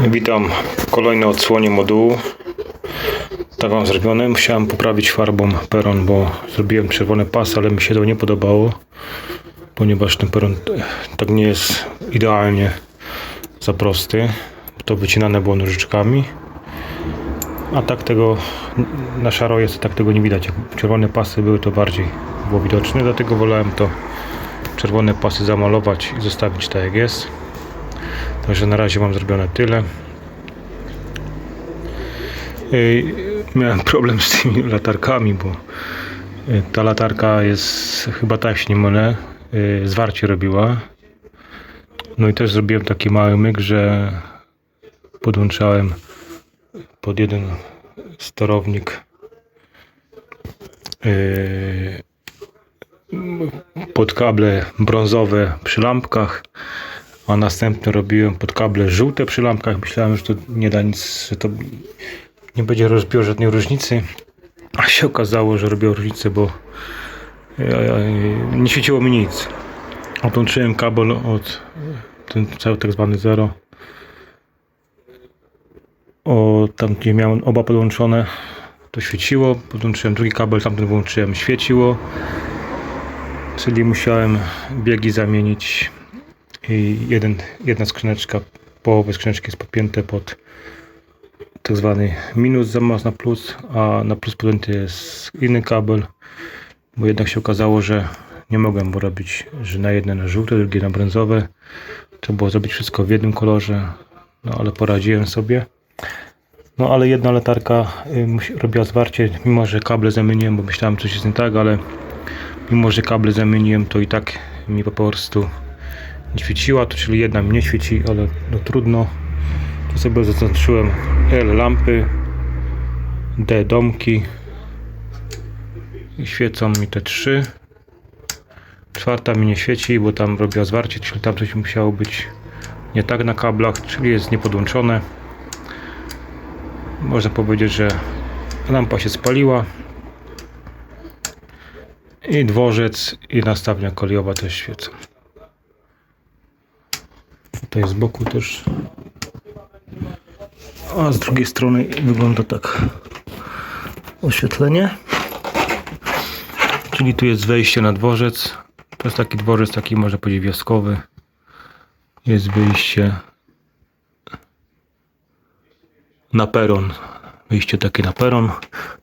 Witam w kolejnej odsłonie modułu. Tak mam zrobione. Musiałem poprawić farbą peron, bo zrobiłem czerwony pas, ale mi się to nie podobało, ponieważ ten peron e, tak nie jest idealnie za prosty. To wycinane było nożyczkami. A tak tego na szaro jest, tak tego nie widać. Czerwone pasy były, to bardziej było widoczne, dlatego wolałem to czerwone pasy zamalować i zostawić tak jak jest. Także na razie mam zrobione tyle. Ej, Miałem problem z tymi latarkami, bo y, ta latarka jest chyba mylę, y, zwarcie robiła. No i też zrobiłem taki mały myk, że podłączałem pod jeden sterownik y, pod kable brązowe przy lampkach, a następnie robiłem pod kable żółte przy lampkach. Myślałem, że to nie da nic, że to nie będzie robiło żadnej różnicy, a się okazało, że robiło różnicę, bo e, e, nie świeciło mi nic. Odłączyłem kabel od ten cały tak zwany zero. O, tam gdzie miałem oba podłączone, to świeciło. Podłączyłem drugi kabel, tamten włączyłem, świeciło. Czyli musiałem biegi zamienić i jeden, jedna skrzyneczka, połowę skrzyneczki jest podpięte pod tak zwany minus zamiast na plus, a na plus podpięty jest inny kabel, bo jednak się okazało, że nie mogłem robić, że na jedne na żółte, drugie na brązowe. Trzeba było zrobić wszystko w jednym kolorze, no ale poradziłem sobie. No ale jedna latarka robiła zwarcie, mimo że kable zamieniłem, bo myślałem coś jest nie tak, ale mimo że kable zamieniłem, to i tak mi po prostu świeciła, to czyli jedna mi nie świeci, ale no trudno. To sobie zaznaczyłem L lampy, D domki. I świecą mi te trzy. Czwarta mi nie świeci, bo tam robiła zwarcie, czyli tam coś musiało być nie tak na kablach, czyli jest niepodłączone. Można powiedzieć, że lampa się spaliła. I dworzec i nastawnia kolejowa też świecą. Tutaj z boku też. A z drugiej strony wygląda tak oświetlenie. Czyli tu jest wejście na dworzec. To jest taki dworzec, taki można powiedzieć wioskowy. Jest wyjście na peron. Wyjście takie na peron.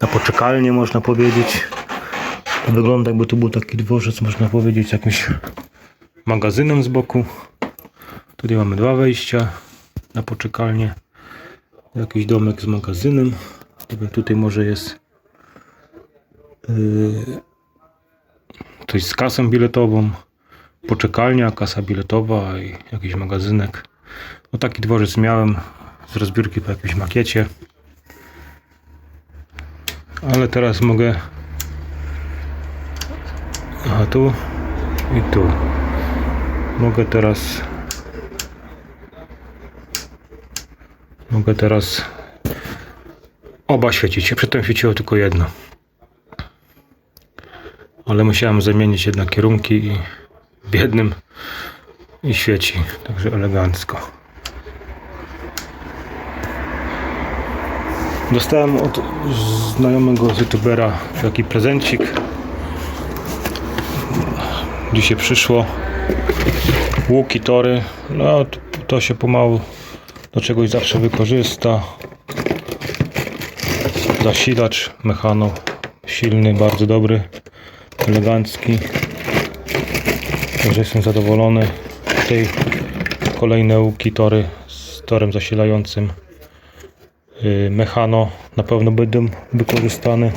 Na poczekalnię można powiedzieć. Wygląda jakby tu był taki dworzec, można powiedzieć, jakimś magazynem z boku. Tutaj mamy dwa wejścia na poczekalnię. Jakiś domek z magazynem. Tutaj może jest yy, coś z kasą biletową. Poczekalnia, kasa biletowa i jakiś magazynek. No taki dworzec miałem z rozbiórki po jakimś makiecie. Ale teraz mogę a tu i tu. Mogę teraz. Mogę teraz oba świecić. Przedtem świeciło tylko jedno. Ale musiałem zamienić jednak kierunki i w jednym i świeci. Także elegancko. Dostałem od znajomego youtubera taki prezencik dzisiaj przyszło łuki, tory no to, się pomału do czegoś zawsze wykorzysta zasilacz mechano silny, bardzo dobry elegancki także jestem zadowolony tutaj kolejne łuki, tory z torem zasilającym Yy, mechano na pewno będą wykorzystane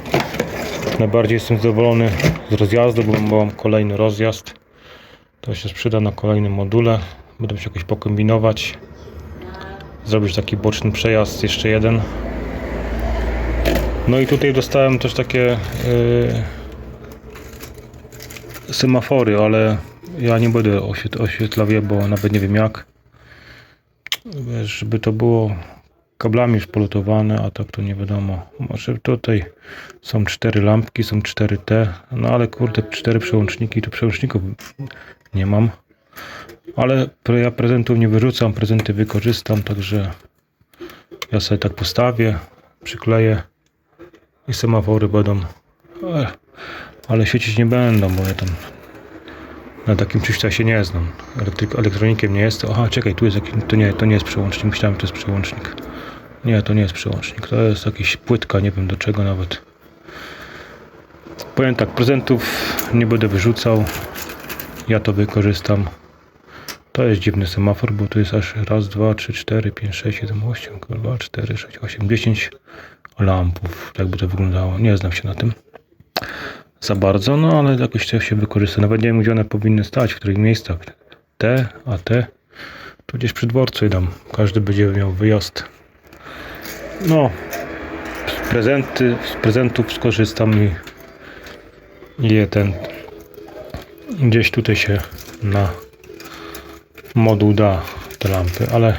Najbardziej jestem zadowolony z rozjazdu, bo mam kolejny rozjazd. To się sprzyda na kolejnym module. Będę się jakoś pokombinować. Zrobić taki boczny przejazd, jeszcze jeden. No i tutaj dostałem też takie yy, semafory, ale ja nie będę oświet- oświetlał je, bo nawet nie wiem jak. Żeby to było kablami już polutowane, a tak to nie wiadomo. Może tutaj są cztery lampki, są cztery T, no ale kurde, cztery przełączniki, tu przełączników nie mam. Ale ja prezentów nie wyrzucam, prezenty wykorzystam, także Ja sobie tak postawię, przykleję i semafory będą. Ale, świecić nie będą, bo ja tam na takim czymś się nie znam. Elektryk, elektronikiem nie jest. Aha, czekaj, tu jest jakiś, to nie, to nie jest przełącznik. Myślałem, to jest przełącznik. Nie, to nie jest przełącznik. To jest jakiś płytka, nie wiem do czego nawet. Powiem tak, prezentów nie będę wyrzucał. Ja to wykorzystam. To jest dziwny semafor, bo tu jest aż raz, dwa, trzy, cztery, pięć, sześć, siedem, osiem, dwa, cztery, sześć, osiem, dziesięć lampów. Tak by to wyglądało. Nie znam się na tym za bardzo, no ale jakoś to się wykorzysta. Nawet nie wiem, gdzie one powinny stać, w których miejscach. Te, a te, tu gdzieś przy dworcu idą. Każdy będzie miał wyjazd. No, z prezenty, z prezentów skorzystam i, i ten gdzieś tutaj się na moduł da te lampy, ale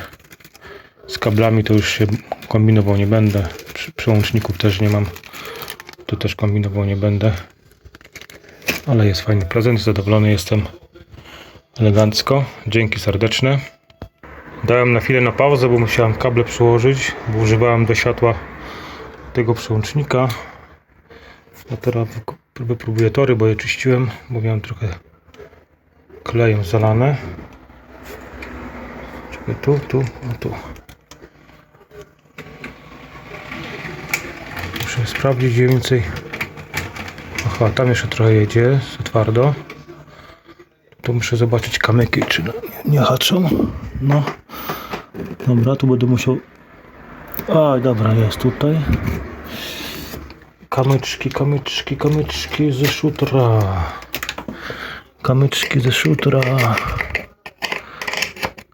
z kablami to już się kombinował nie będę. Przy, przełączników też nie mam. Tu też kombinował nie będę. Ale jest fajny prezent, zadowolony jestem elegancko. Dzięki serdeczne. Dałem na chwilę na pauzę, bo musiałem kable przyłożyć, bo używałem do światła tego przełącznika. A teraz wypróbuję tory, bo je czyściłem, bo miałem trochę klejem zalane. Czekaj, tu, tu, o tu. Muszę sprawdzić gdzie więcej. Aha, tam jeszcze trochę jedzie, za twardo. Tu muszę zobaczyć kamyki, czy nie, nie haczą. No. Dobra, tu będę musiał... A, dobra, jest tutaj. Kamyczki, kamyczki, kamyczki ze szutra. Kamyczki ze szutra.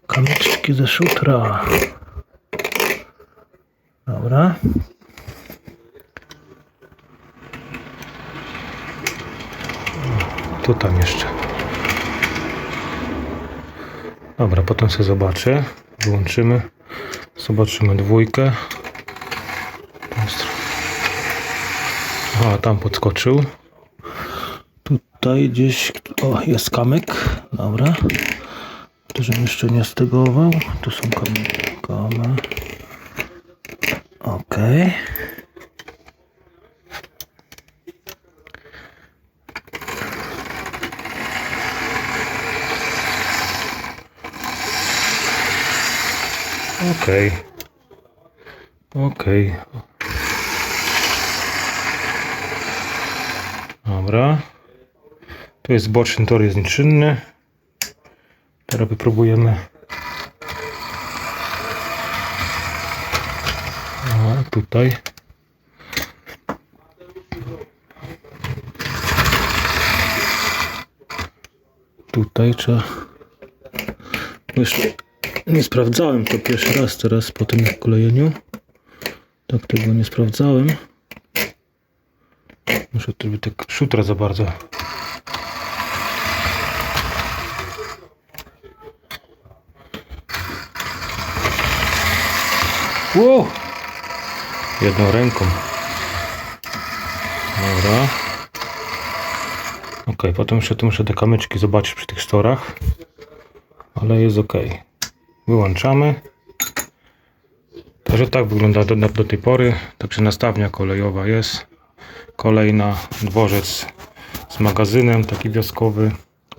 Kamyczki ze szutra. Dobra. Tu tam jeszcze. Dobra, potem sobie zobaczę. Wyłączymy. Zobaczymy dwójkę. Aha, tam podskoczył. Tutaj gdzieś. O, jest kamyk. Dobra. Żebym jeszcze nie stegował. Tu są. Kamy. Okej. Okej. Okej. Dobra. Tu jest boczny tor, jest nieczynny. Teraz wypróbujemy. A tutaj. Tutaj trzeba. Jeszcze nie sprawdzałem to pierwszy raz teraz po tym kolejeniu. Tak tego nie sprawdzałem. Muszę tu tak szutra za bardzo. Wow! Jedną ręką. Dobra. Ok, potem jeszcze tu muszę te kamyczki zobaczyć przy tych storach. Ale jest ok. Wyłączamy. Także tak wygląda do, do tej pory. Także nastawnia kolejowa jest. Kolejna dworzec z magazynem, taki wioskowy.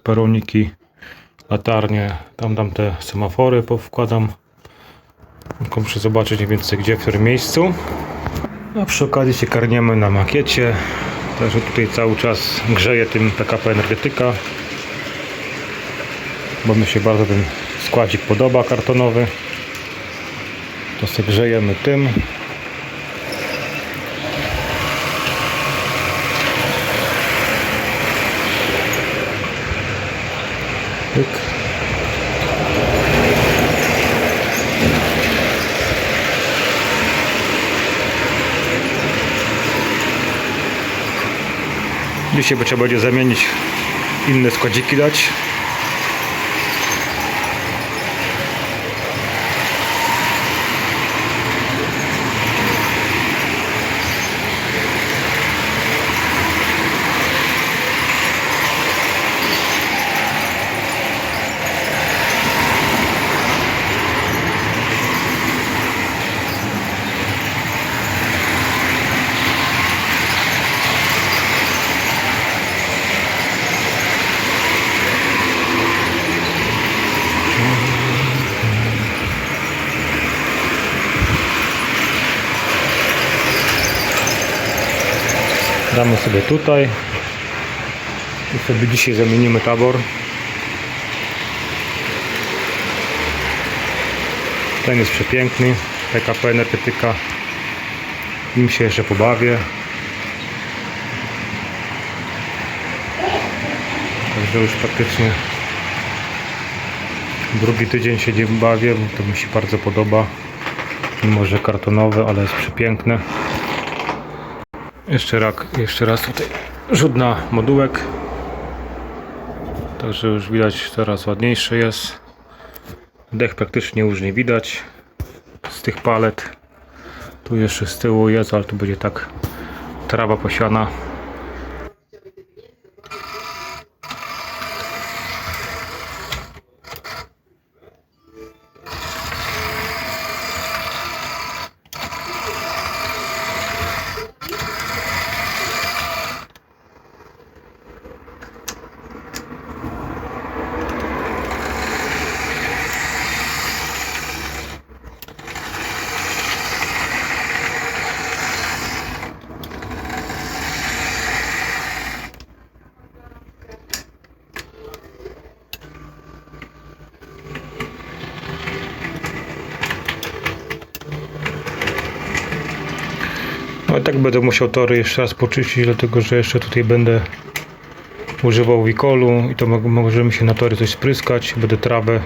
Peroniki, latarnie. Tam dam te semafory powkładam. Tylko muszę zobaczyć mniej więcej gdzie, w którym miejscu. A przy okazji się karniemy na makiecie. Także tutaj cały czas grzeje tym PKP Energetyka. Bo mi się bardzo ten składzik podoba kartonowy. To sobie grzejemy tym. Dzisiaj by trzeba będzie zamienić inne składziki dać. Damy sobie tutaj. I sobie dzisiaj zamienimy tabor. Ten jest przepiękny. PKP Energetyka. Nim się jeszcze pobawię. Także już praktycznie drugi tydzień się nie bawię, to mi się bardzo podoba. Mimo, że kartonowe, ale jest przepiękne. Jeszcze raz, jeszcze raz tutaj rzut na modułek. Także już widać coraz ładniejszy jest. Dech praktycznie już nie widać z tych palet. Tu jeszcze z tyłu jest, ale tu będzie tak trawa posiana. No i tak będę musiał tory jeszcze raz poczyścić, dlatego że jeszcze tutaj będę używał wikolu i to mo- możemy się na tory coś spryskać. Będę trawę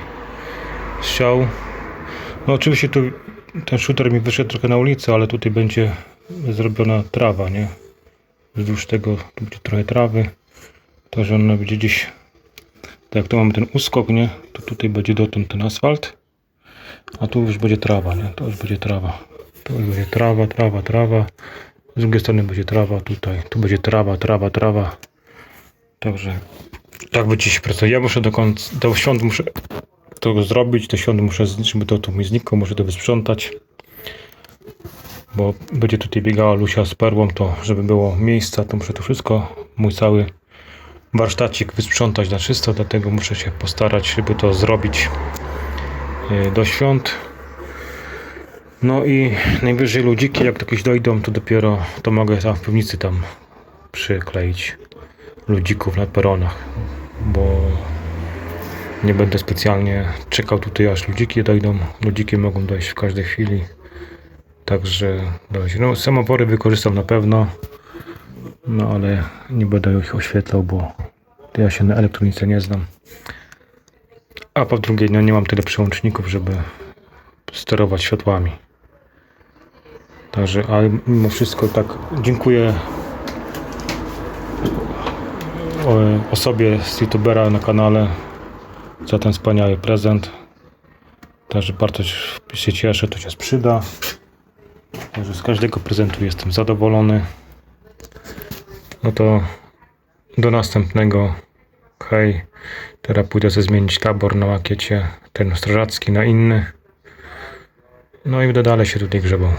siał. No oczywiście tu ten shooter mi wyszedł trochę na ulicę, ale tutaj będzie zrobiona trawa, nie? Wzdłuż tego tu będzie trochę trawy. To, że ona będzie gdzieś tak jak tu mamy ten uskok, nie? To tutaj będzie dotąd ten asfalt. A tu już będzie trawa, nie? To już będzie trawa. Już będzie trawa, trawa, trawa. Z drugiej strony będzie trawa tutaj. Tu będzie trawa, trawa, trawa. Także tak będzie się pracować. Ja muszę do końca, do świąt muszę to zrobić. Do świąt muszę, żeby to tu mi znikło, muszę to wysprzątać. Bo będzie tutaj biegała Lusia z perłą, to żeby było miejsca, to muszę to wszystko, mój cały warsztacik wysprzątać na czysto, dlatego muszę się postarać, żeby to zrobić e, do świąt. No i najwyżej ludziki, jak jakieś dojdą, to dopiero to mogę tam w piwnicy tam przykleić ludzików na peronach, bo nie będę specjalnie czekał tutaj aż ludziki dojdą. Ludziki mogą dojść w każdej chwili. Także dojść. No, semafory wykorzystam na pewno, no ale nie będę ich oświetlał, bo ja się na elektronice nie znam. A po drugie, no nie mam tyle przełączników, żeby sterować światłami. Także, ale mimo wszystko tak dziękuję o- osobie z youtubera na kanale za ten wspaniały prezent. Także bardzo się cieszę, to się sprzyda. Także z każdego prezentu jestem zadowolony. No to do następnego. Hej. Teraz pójdę sobie zmienić tabor na makiecie, ten strażacki na inny. No i będę dalej się tutaj grzebał.